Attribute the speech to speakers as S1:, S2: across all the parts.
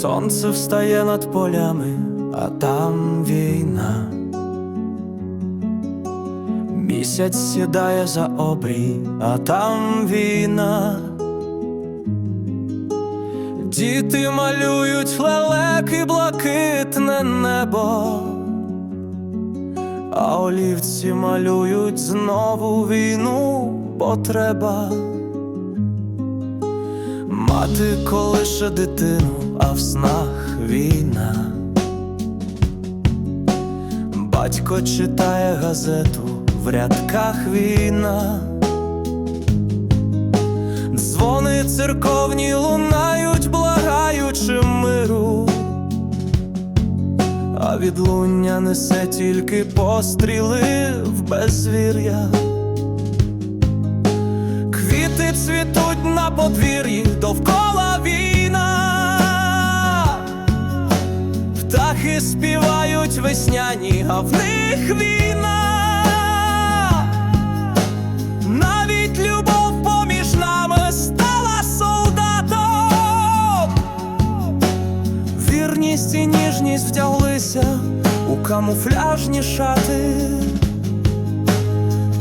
S1: Сонце встає над полями, а там війна. Місяць сідає за обрій, а там війна. Діти малюють лелеки блакитне небо, а олівці малюють знову війну, бо треба. Мати колише дитину, а в снах війна. Батько читає газету, в рядках війна. Дзвони церковні лунають, благаючи миру, а відлуння несе тільки постріли в безвір'я. Квіти цвітуть на подвір'ї, довкола птахи співають весняні, а в них війна. Навіть любов поміж нами стала солдатом. Вірність і ніжність втяглися у камуфляжні шати.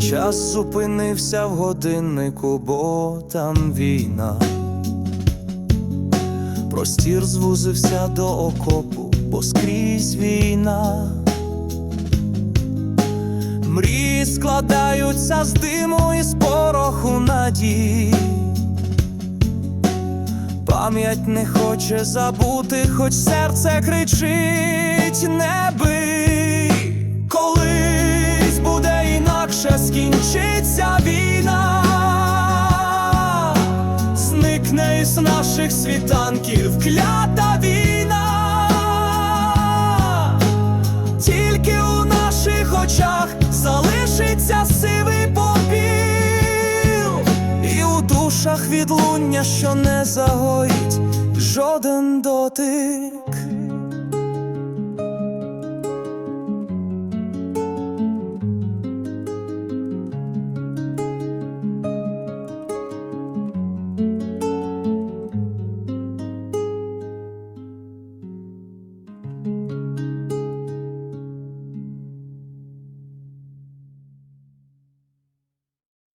S1: Час зупинився в годиннику, бо там війна. Простір звузився до окопу, бо скрізь війна. Мрії складаються з диму і з пороху надій. Пам'ять не хоче забути, хоч серце кричить не бий. Колись буде інакше скінчиться зникне із наших світанків клята війна, тільки у наших очах залишиться сивий попіл, і у душах відлуння, що не загоїть жоден дотик.